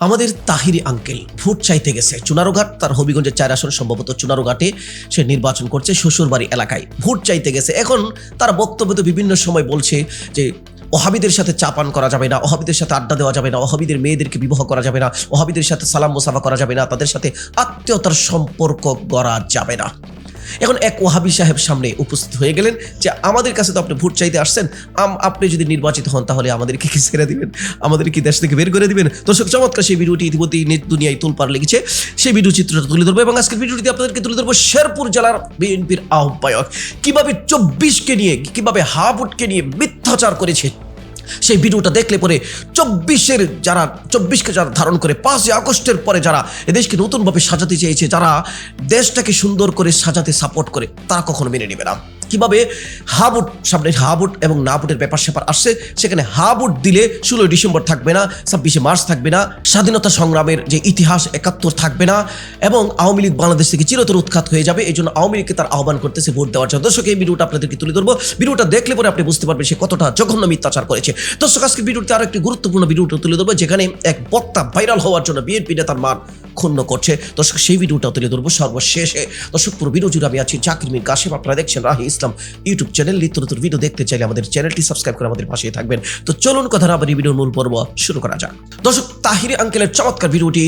আমাদের Tahiri uncle vote চাইতে গেছে। চুনারোঘাট, তার হবিগঞ্জের চার আসন সম্ভবত চুনারোঘাটে সে নির্বাচন করছে শ্বশুরবাড়ি এলাকায়। ভোট চাইতে গেছে। এখন তার বক্তব্য তো বিভিন্ন সময় বলছে যে ওহাবিদের সাথে চাপান করা যাবে না, ওহাবিদের সাথে আড্ডা দেওয়া যাবে না, ওহাবিদের মেয়েদেরকে বিবাহ করা যাবে না, ওহাবিদের সাথে সালাম মোসাফা করা যাবে না, তাদের সাথে আত্মীয়তার সম্পর্ক করা যাবে না। এখন এক ওহাবি সাহেব সামনে উপস্থিত হয়ে গেলেন যে, আমাদের কাছে তো আপনি ভোট চাইতে আসছেন। আপনি যদি নির্বাচিত হন তাহলে আমাদেরকে কি ছেড়ে দিবেন? আমাদের কি দেশ থেকে বের করে দিবেন? দর্শক, চমৎকার সেই ভিডিওটি ইতিমধ্যেই নেট দুনিয়ায় তুলপার লেগেছে। সেই ভিডিও চিত্রটা তুলে ধরবো এবং আজকের ভিডিওটি আপনাদেরকে তুলে ধরবো শেরপুর জেলার বিএনপির আহ্বায়ক। কীভাবে চব্বিশকে নিয়ে, কীভাবে হাবুটকে নিয়ে মিথ্যাচার করেছে সেই ভিডিওটা দেখলে পরে চব্বিশের যারা, চব্বিশকে যারা ধারণ করে পাঁচই আগস্টের পরে যারা এদেশকে নতুনভাবে সাজাতে চেয়েছে, যারা দেশটাকে সুন্দর করে সাজাতে সাপোর্ট করে, তারা কখনো মেনে নেবে না। কীভাবে হাবুট, সামনে হাবুট এবং না বুটের ব্যাপার স্যাপার আসছে, সেখানে হাবুট দিলে ষোলোই ডিসেম্বর থাকবে না, ছাব্বিশে মার্চ থাকবে না, স্বাধীনতা সংগ্রামের যে ইতিহাস একাত্তর থাকবে না এবং আওয়ামী লীগ বাংলাদেশ থেকে চিরতর উৎখাত হয়ে যাবে, এই জন্য আওয়ামী লীগকে তার আহ্বান করতেছে ভোট দেওয়ার জন্য। দর্শক, এই ভিডিওটা আপনাদেরকে তুলে ধরবো। ভিডিওটা দেখলে পরে আপনি বুঝতে পারবেন সে কতটা জঘন্য মিথ্যাচার করেছে। দর্শক আজকে ভিডিওতে আরও একটি গুরুত্বপূর্ণ ভিডিওটা তুলে ধরবো, যেখানে এক বক্তা ভাইরাল হওয়ার জন্য বিএনপি নেতার মান ক্ষুণ্ণ করছে। দর্শক, সেই ভিডিওটা তুলে ধরবো সর্বশেষে। দর্শক, পুরো ভিডিও জুড়ে আমি আছি জাকির মির কাশিম, আপনারা দেখছেন রাহি ইসলাম ইউটিউব চ্যানেল। নিত্য নতুন ভিডিও দেখতে চাইলে আমাদের চ্যানেলটি সাবস্ক্রাইব করে আমাদের পাশে থাকবেন। তো চলুন, কথা আবার এই ভিডিওর মূল পর্ব শুরু করা যাক। দর্শক, তাহিরি আঙ্কেলের চমৎকার ভিডিওটি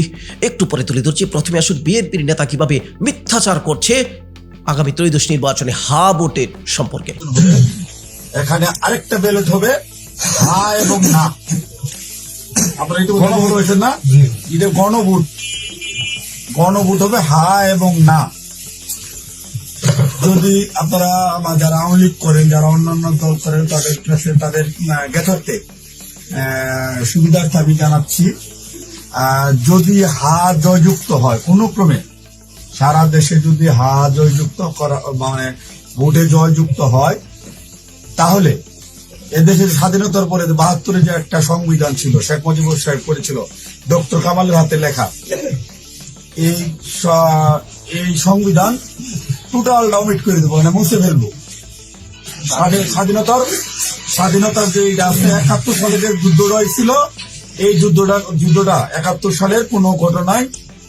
একটু পরে তুলে ধরছি। প্রথমে আসুন বিএনপির নেতা কীভাবে মিথ্যাচার করছে আগামী ত্রয়োদশ নির্বাচনে হা ভোটের সম্পর্কে। এখানে আরেকটা ব্যালট হবে। হা এবং না। আপনারা একটু গণভোট। হয়েছেন না? এটা গণভোট। গণভোট হবে হা এবং না। যদি আপনারা যারা আওয়ামী লীগ করেন যারা অন্যান্য দল করেন তাদের তাদের জ্ঞাতার্থে সুবিধার্থে আমি জানাচ্ছি। যদি হা জয়যুক্ত হয় কোনো ক্রমে সারা দেশে যদি হা জয়যুক্ত করা মানে ভোটে জয়যুক্ত হয় তাহলে এদেশের স্বাধীনতার পরে বাহাত্তরে যে একটা সংবিধান ছিল, শেখ মুজিবুর সাহেব করেছিল, ডক্টর কামালের হাতে লেখা, এই এই সংবিধান টোটাল ডাউমিট করে দেবো মানে মুছে ফেলব। স্বাধীনতার স্বাধীনতার যে আছে, একাত্তর সালে যে যুদ্ধটা হয়েছিল এই যুদ্ধটা যুদ্ধটা একাত্তর সালের কোনো ঘটনায়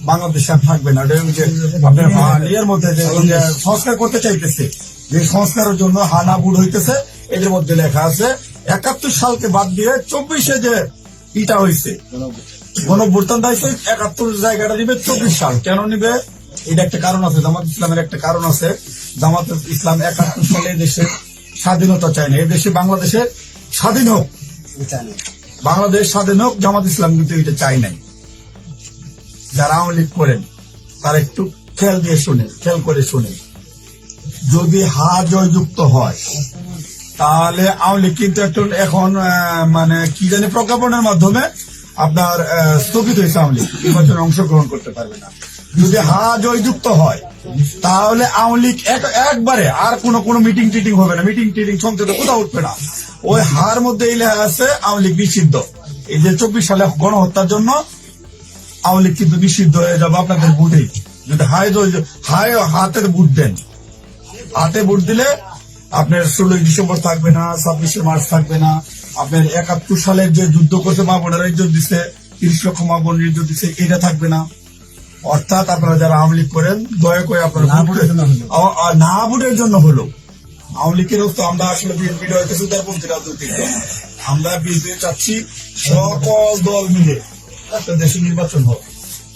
বাংলাদেশে আর থাকবে না। ইয়ের মধ্যে সংস্কার করতে চাইতেছে, যে সংস্কারের জন্য হানা বুড় হইতেছে এদের মধ্যে লেখা আছে, একাত্তর সালকে বাদ দিয়ে চব্বিশে যে ইটা হয়েছে গণভ্যুত্থান দায়িত্ব, একাত্তর জায়গাটা নিবে চব্বিশ সাল। কেন নিবে? এটা একটা কারণ আছে, জামাত ইসলামের একটা কারণ আছে। জামাত ইসলাম একাত্তর সালে দেশে স্বাধীনতা চায় না। এই দেশে বাংলাদেশে স্বাধীন হোক। বাংলাদেশ স্বাধীন হোক, জামাত ইসলাম কিন্তু এটা চাই নাই। যারা আওয়ামী লীগ করেন, তারা একটু খেয়াল দিয়ে শুনে খেয়াল করে শুনে যদি হা জয়যুক্ত হয় তাহলে আওয়ামী লীগ কিন্তু একটু এখন মানে কি জানি প্রজ্ঞাপনের মাধ্যমে আপনার স্থগিত হয়েছে আওয়ামী লীগ। নির্বাচনে অংশগ্রহণ করতে পারবে না। যদি হা জয়যুক্ত হয়, তাহলে আওয়ামী লীগ একবারে আর কোনো কোনো মিটিং টিটিং হবে না। মিটিং টিটিং সংসদে কোথাও উঠবে না। ওই হার মধ্যে এই লেখা আছে, আওয়ামী লীগ নিষিদ্ধ। এই যে চব্বিশ সালে গণহত্যার জন্য আওয়ামী লীগ কিন্তু নিষিদ্ধ হয়ে যাবে আপনাদের বুথেই। যদি হাই জয়- হাই হাতের বুথ দেন। হাতে ভোট দিলে আপনার ষোলোই ডিসেম্বর থাকবে না ছাব্বিশে মার্চ থাকবে না। আপনার একাত্তর সালের যে যুদ্ধ করতে মা বোনেরা ইজ্জত দিচ্ছে তিরিশ লক্ষ মা বোনের ইজ্জত দিচ্ছে এটা থাকবে না। অর্থাৎ আপনারা যারা আওয়ামী লীগ করেন দয়া করে আপনারা না ভোটের জন্য হলো। আওয়ামী লীগের তো আমরা আসলে বিএনপি হইতেছি উদারপন্থী রাজনৈতিক আমরা বিএনপি চাচ্ছি সকল দল মিলে একটা দেশের নির্বাচন হোক।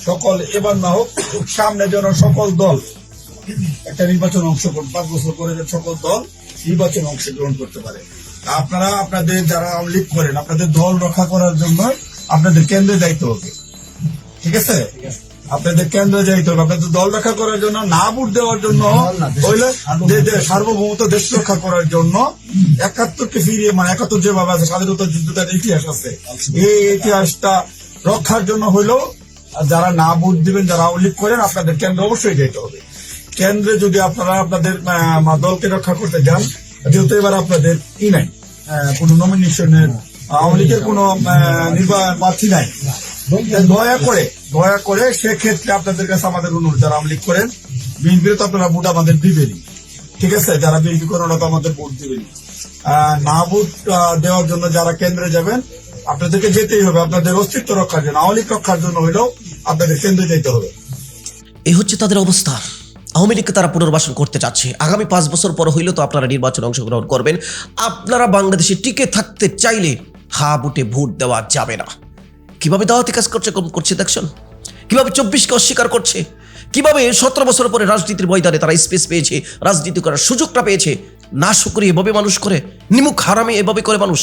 সকল এবার না হোক সামনে যেন সকল দল একটা নির্বাচন অংশগ্রহণ পাঁচ বছর যে সকল দল নির্বাচনে অংশগ্রহণ করতে পারে। আপনারা আপনাদের যারা আওয়ামী লীগ করেন আপনাদের দল রক্ষা করার জন্য আপনাদের কেন্দ্রে যাইতে হবে। ঠিক আছে? আপনাদের কেন্দ্রে যাইতে হবে। আপনাদের দল রক্ষা করার জন্য না ভোট দেওয়ার জন্য হইলে সার্বভৌমত্ব দেশ রক্ষা করার জন্য একাত্তরকে ফিরিয়ে মানে একাত্তর যেভাবে আছে স্বাধীনতা যুদ্ধটার ইতিহাস আছে। এই ইতিহাসটা রক্ষার জন্য হইলেও যারা না ভোট দিবেন যারা আওয়ামী লীগ করেন আপনাদের কেন্দ্রে অবশ্যই যেতে হবে। কেন্দ্রে যদি আপনারা আপনাদের দলকে রক্ষা করতে যান যেহেতু এবার আপনাদের ই নাই কোনো নমিনেশনের আওয়ামী লীগের কোনো নির্বাচন প্রার্থী নাই। দয়া করে দয়া করে সেক্ষেত্রে আপনাদের কাছে আমাদের অনুরোধ যারা আওয়ামী লীগ করেন বিএনপির তো আপনারা ভোট আমাদের দিবেনই ঠিক আছে? যারা বিএনপি করেন ওরা তো আমাদের ভোট দিবেনই আহ, না ভোট দেওয়ার জন্য যারা কেন্দ্রে যাবেন আপনাদেরকে যেতেই হবে আপনাদের অস্তিত্ব রক্ষার জন্য আওয়ামী লীগ রক্ষার জন্য হইলেও আপনাদের কেন্দ্রে যেতে হবে। এই হচ্ছে তাদের অবস্থা। আওয়ামী লীগকে তারা পুনর্বাসন করতে চাচ্ছে। আগামী পাঁচ বছর পর হইলেও তো আপনারা নির্বাচনে অংশগ্রহণ করবেন। আপনারা বাংলাদেশে টিকে থাকতে চাইলে হা বুটে ভোট দেওয়া যাবে না। কীভাবে দাওয়াতি কাজ করছে করছে, দেখছেন? কীভাবে চব্বিশকে অস্বীকার করছে? কীভাবে সতেরো বছর পরে রাজনীতির ময়দানে তারা স্পেস পেয়েছে, রাজনীতি করার সুযোগটা পেয়েছে? না শুকরি এভাবে মানুষ করে, নিমুখ হারামে এভাবে করে মানুষ।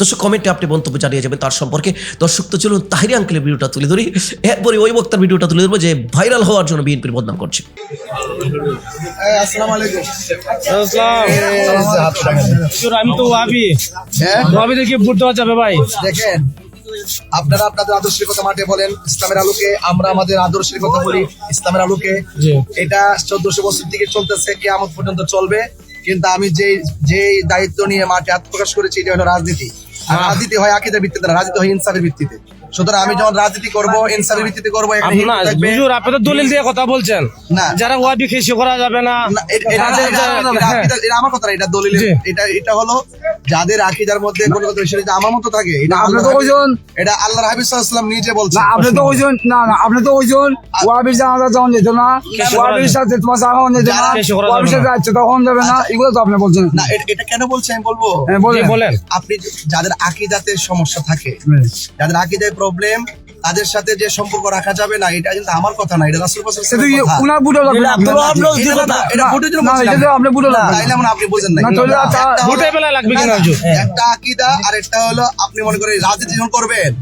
দর্শক কমেন্টে আপনি মন্তব্য জানিয়ে যাবেন তার সম্পর্কে। দর্শক তো চলুন তাহিরি আঙ্কেলের ভিডিওটা তুলে ধরি। এরপরে ওই বক্তার ভিডিওটা তুলে ধরবো যে ভাইরাল হওয়ার জন্য বিএনপির বদনাম করছে। আসসালামু আলাইকুম। আমি তো হ্যাঁ? দেখে ভোট দেওয়া যাবে ভাই। দেখেন আপনারা আপনাদের আদর্শের কথা মাঠে বলেন ইসলামের আলোকে আমরা আমাদের আদর্শের কথা বলি ইসলামের আলোকে। এটা চোদ্দশো বছর থেকে চলতেছে কেয়ামত পর্যন্ত চলবে। কিন্তু আমি যে যে দায়িত্ব নিয়ে মাঠে আত্মপ্রকাশ করেছি এটা হলো রাজনীতি। আর রাজনীতি হয় আকিদের ভিত্তিতে না, রাজনীতি হয় ইনসাফের ভিত্তিতে। সুতরাং আমি যখন রাজনীতি করব ইনসাফের ভিত্তিতে করব হুজুর আপনি তো দলিল দিয়ে কথা বলছেন। না। যারা ওয়াবি খেসি করা যাবে না। হ্যাঁ। এটা আমার কথা এটা দলিল এটা এটা হলো যাদের আকিদার মধ্যে কোনো কথা বিষয় আমার মতো থাকে এটা আপনি তো ওইজন- এটা আল্লাহর হাবিব সাল্লাল্লাহু নিজে বলছেন। না আপনি তো ওইজন না না আপনি তো ওইজন ওয়াবির জানাজা যখন যেত না সাথে তোমার যেত না সাথে। তখন যাবে না এগুলো তো আপনি বলছেন। না এটা কেন বলছেন আমি বলব? হ্যাঁ, বলেন। বলেন। আপনি যাদের আকিদাতে সমস্যা থাকে যাদের আকিদায় প্রবলেম তাদের সাথে যে সম্পর্ক রাখা যাবে না এটা কিন্তু আমার কথা না এটা রাসূল উনার লাগবে এটা জন্য না। আপনি লাগবে তাইলে মানে আপনি বুঝেন না একটা লাগবে কিনা আকিদা আর একটা হলো আপনি মনে করেন রাজনীতি যখন করবেন।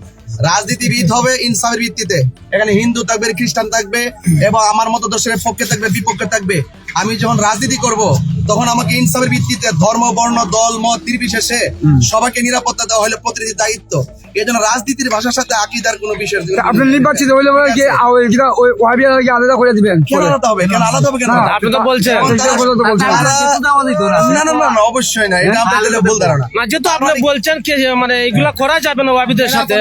রাজনীতিবিদ হবে ইনসাফের ভিত্তিতে। এখানে হিন্দু থাকবে খ্রিস্টান থাকবে এবং আমার মতো দর্শনের পক্ষে থাকবে বিপক্ষে থাকবে। আমি যখন রাজনীতি করব তখন আমাকে ইনসাফের ভিত্তিতে ধর্ম বর্ণ দল মত নির্বিশেষে সবাইকে নিরাপত্তা দেওয়া হলো প্রতিনিধি দায়িত্ব। এই জন্য রাজনীতির ভাষার সাথে আকিদার কোনো বিষয় আপনি নির্বাচিত হইলে আলাদা করে দিবেন? কেন আলাদা হবে? কেন আলাদা হবে কেন? আপনি তো বলছেন। না না না না, অবশ্যই না। এটা আপনাদের ভুল ধারণা। না যেহেতু আপনি বলছেন কি মানে এগুলা করা যাবে না ওয়াবিদের সাথে।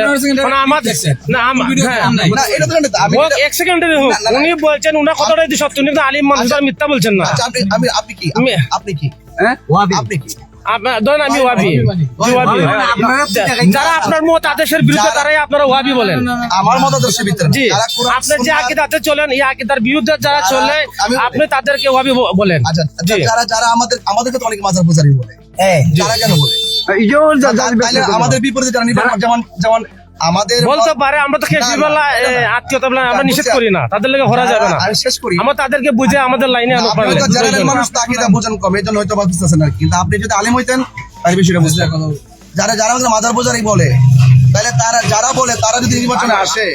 মানে আমাদের না আম- হ্যাঁ। না এটা তো আমি এক সেকেন্ডের হোক। উনি বলছেন উনার কথাটাই সত্য উনি তো আলিম মানুষ মিথ্যা বলছেন না। আচ্ছা আপনি আমি আপনি কি আমি- আপনি কি? হ্যাঁ? আপনি কি? ধরেন আমি ওয়াবি। যারা আপনার মত আদেশের বিরুদ্ধে তারাই আপনারা ওয়াবি বলেন। আমার মতাদর্শের ভিতরে জি। আপনার যে আকিদাতে চলেন এই আকিদার বিরুদ্ধে যারা যারা- চলে আপনি তাদেরকে ওয়াবি বলেন। জি। যারা যারা আমাদের আমাদেরকে তো অনেক মাজার পূজারি বলে। যারা কেন বলে? ইজোর যা যা তাহলে আমাদের বিপরীতে যারা যেমন যেমন আমাদের বলতে পারে আমরা তো খেসির না, না, বেলা না, না, না। আত্মীয়তা বেলা আমরা নিষেধ করি না তাদের লেগে হরা যাবে না। আমি শেষ করি। আমরা তাদেরকে বুঝে আমাদের লাইনে আনো আপনি জেনারেল মানুষ তো আকিদা বোঝেন কম এই হয়তো বা বুঝতেছেন না কিন্তু আপনি যদি আলিম হইতেন তাহলে বিষয়টা বুঝতেন যারা যারা মাজার পূজারি বলে তাহলে তারা যারা বলে তারা যদি নির্বাচনে আসে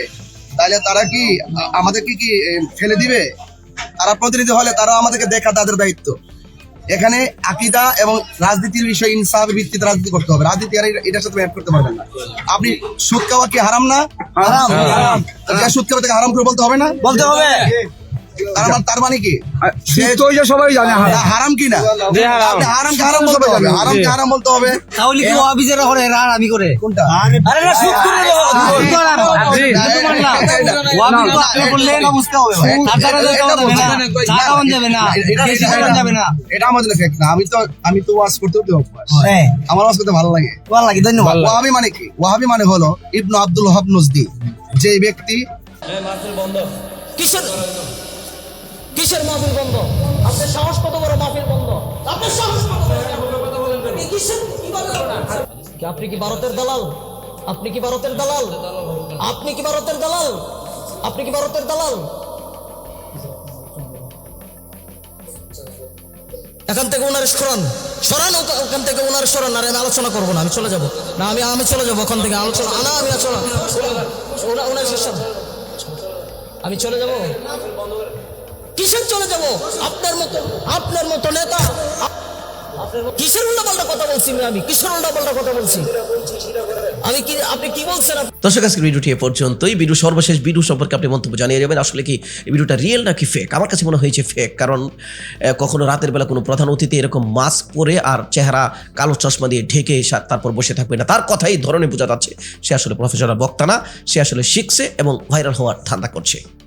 তাহলে তারা কি আমাদেরকে কি ফেলে দিবে? তারা প্রতিনিধি হলে তারা আমাদেরকে দেখা তাদের দায়িত্ব। এখানে আকিদা এবং রাজনীতির বিষয়ে ইনসাফের ভিত্তিতে রাজনীতি করতে হবে। রাজনীতি আর এটা- এটার সাথে অ্যাড করতে পারবেন না। আপনি সুদ খাওয়া কি হারাম না? হারাম। তাহলে সুদ খাওয়া থেকে হারাম করে বলতে হবে না? বলতে হবে। তার মানে মানে কি? তো ওই যে সবাই জানে না, হারাম। কি না? হারাম। হারাম বলতে হবে হারাম হারাম বলতে হবে? তাহলে কি অফিসেরা করে এরা আমি করে? কোনটা? আরে না সুদ করে। আমি তো আমি তো আমি তো ওয়াজ করতে হ্যাঁ, আমার ওয়াজ করতে ভালো লাগে। ভালো লাগে, ধন্যবাদ। ওয়াহাবি মানে কি? ওয়াহাবি মানে হলো ইবনু আব্দুল ওহাব নজদি। যে ব্যক্তি কিসের কিসের মাহফিল বন্ধ। আপনার সাহস কত বড় মাহফিল বন্ধ? আপনার সাহস কত বড়? আপনি কি ভারতের দালাল? আপনি কি ভারতের দালাল? আপনি কি ভারতের দালাল? আপনি কি ভারতের দালাল? এখান থেকে ওনার সরান সরান ওখান থেকে ওনার সরান আর আমি আলোচনা করব না, আমি চলে যাব। না, আমি আমি চলে যাব ওখান থেকে। আলোচনা না আমি আলোচনা আমি চলে যাব? কিসের চলে যাব? আপনার মতো আপনার মতো নেতা। আমি? কি, আপনি কি বলছেন সর্বশেষ সম্পর্কে আপনি মন্তব্য জানিয়ে আসলে কি ফেক আমার কাছে মনে হয়েছে ফেক কারণ কখনো রাতের বেলা কোনো প্রধান অতিথি এরকম মাস্ক পরে আর চেহারা কালো চশমা দিয়ে ঢেকে তারপর বসে থাকবে না। তার কথাই ধরনে বোঝা যাচ্ছে। সে আসলে প্রফেশনাল বক্তা না। সে আসলে শিখছে এবং ভাইরাল হওয়ার ধান্দা করছে।